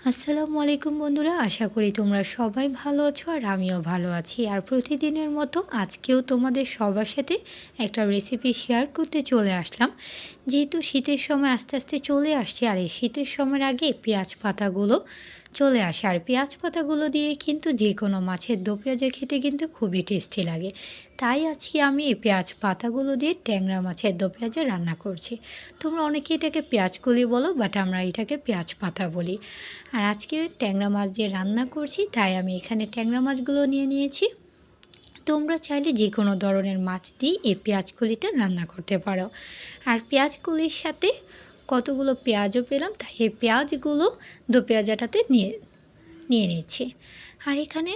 আসসালামু আলাইকুম বন্ধুরা, আশা করি তোমরা সবাই ভালো আছো আর আমিও ভালো আছি। আর প্রতিদিনের মতো আজকেও তোমাদের সবার সাথে একটা রেসিপি শেয়ার করতে চলে আসলাম। যেহেতু শীতের সময় আস্তে আস্তে চলে আসছে আর এই শীতের সময়ের আগে পেঁয়াজ পাতাগুলো চলে আসে। আর পেঁয়াজ পাতাগুলো দিয়ে কিন্তু যে কোনো মাছের দো পেঁয়াজা খেতে কিন্তু খুবই টেস্টি লাগে। তাই আজকে আমি এই পেঁয়াজ পাতাগুলো দিয়ে ট্যাংরা মাছের দো পেঁয়াজা রান্না করছি। তোমরা অনেকে এটাকে পেঁয়াজ কলি বলো বাট আমরা এটাকে পেঁয়াজ পাতা বলি। আর আজকে ট্যাংরা মাছ দিয়ে রান্না করছি, তাই আমি এখানে ট্যাংরা মাছগুলো নিয়ে নিয়েছি। তোমরা চাইলে যে কোনো ধরনের মাছ দিয়ে এই পেঁয়াজকলিটা রান্না করতে পারো। আর পেঁয়াজকলির সাথে কতগুলো পেঁয়াজও পেলাম, তাই এই পেঁয়াজগুলো দু পেঁয়াজাটাতে নিয়ে নিয়ে নিচ্ছি। আর এখানে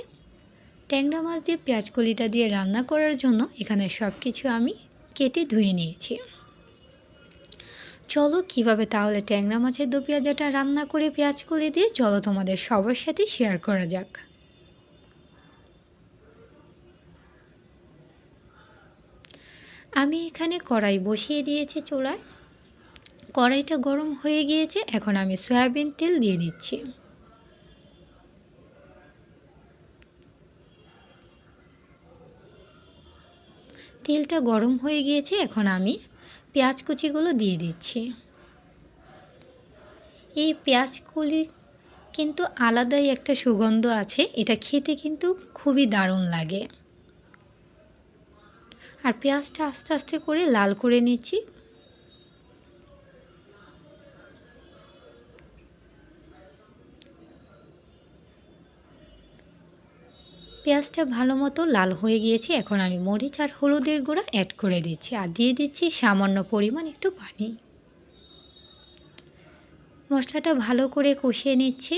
ট্যাংরা মাছ দিয়ে পেঁয়াজ কলিটা দিয়ে রান্না করার জন্য এখানে সব কিছু আমি কেটে ধুয়ে নিয়েছি। চলো কীভাবে তাহলে ট্যাংরা মাছের দো পেঁয়াজাটা রান্না করে পেঁয়াজ কলি দিয়ে চলো তোমাদের সবার সাথে শেয়ার করা যাক। আমি এখানে কড়াই বসিয়ে দিয়েছি চোলায়। কড়াইটা গরম হয়ে গিয়েছে, এখন আমি সয়াবিন তেল দিয়ে দিচ্ছি। তেলটা গরম হয়ে গিয়েছে, এখন আমি পেঁয়াজ কুচিগুলো দিয়ে দিচ্ছি। এই পেঁয়াজগুলি কিন্তু আলাদাই একটা সুগন্ধ আছে, এটা খেতে কিন্তু খুবই দারুণ লাগে। আর পেঁয়াজটা আস্তে আস্তে করে লাল করে নিচ্ছি। পেঁয়াজটা ভালো মতো লাল হয়ে গিয়েছে। এখন আমি মরিচ আর হলুদের গুঁড়া অ্যাড করে দিচ্ছি আর দিয়ে দিচ্ছি সামান্য পরিমাণ একটু পানি। মশলাটা ভালো করে কষিয়ে নিচ্ছি।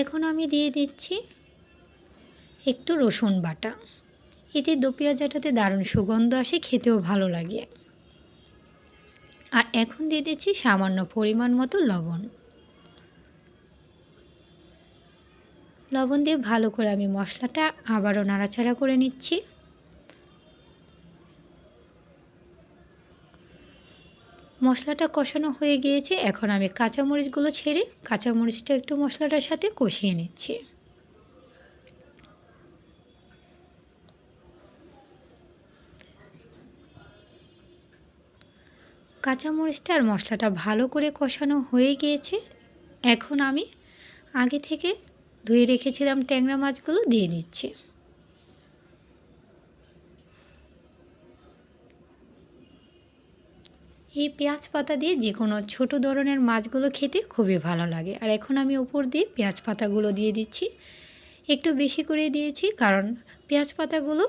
এখন আমি দিয়ে দিচ্ছি একটু রসুন বাটা। এতে দো পেঁয়াজাটাতে দারুণ সুগন্ধ আসে, খেতেও ভালো লাগে। আর এখন দিয়ে দিচ্ছি সামান্য পরিমাণ মতো লবণ। লবণ দিয়ে ভালো করে আমি মশলাটা আবারও নাড়াচাড়া করে নিচ্ছি। মশলাটা কষানো হয়ে গিয়েছে, এখন আমি কাঁচামরিচগুলো ছেড়ে কাঁচামরিচটা একটু মশলাটার সাথে কষিয়ে নিচ্ছি। কাঁচামরিচটা আর মশলাটা ভালো করে কষানো হয়ে গিয়েছে। এখন আমি আগে থেকে ধুয়ে রেখেছিলাম ট্যাংরা মাছগুলো দিয়ে দিচ্ছি। এই পেঁয়াজ পাতা দিয়ে যে কোনো ছোটো ধরনের মাছগুলো খেতে খুবই ভালো লাগে। আর এখন আমি উপর দিয়ে পেঁয়াজ পাতাগুলো দিয়ে দিচ্ছি। একটু বেশি করে দিয়েছি কারণ পেঁয়াজ পাতাগুলো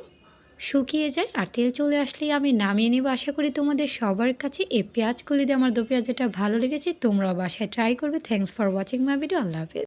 শুকিয়ে যায় আর তেল চলে আসলেই আমি নামিয়ে নেব। আশা করি তোমাদের সবার কাছে এই পেঁয়াজগুলি দিয়ে আমার দো পেঁয়াজ যেটা ভালো লেগেছে। তোমরাও বাসায় ট্রাই করবে। Thanks for watching my video আল্লাহ হাফেজ।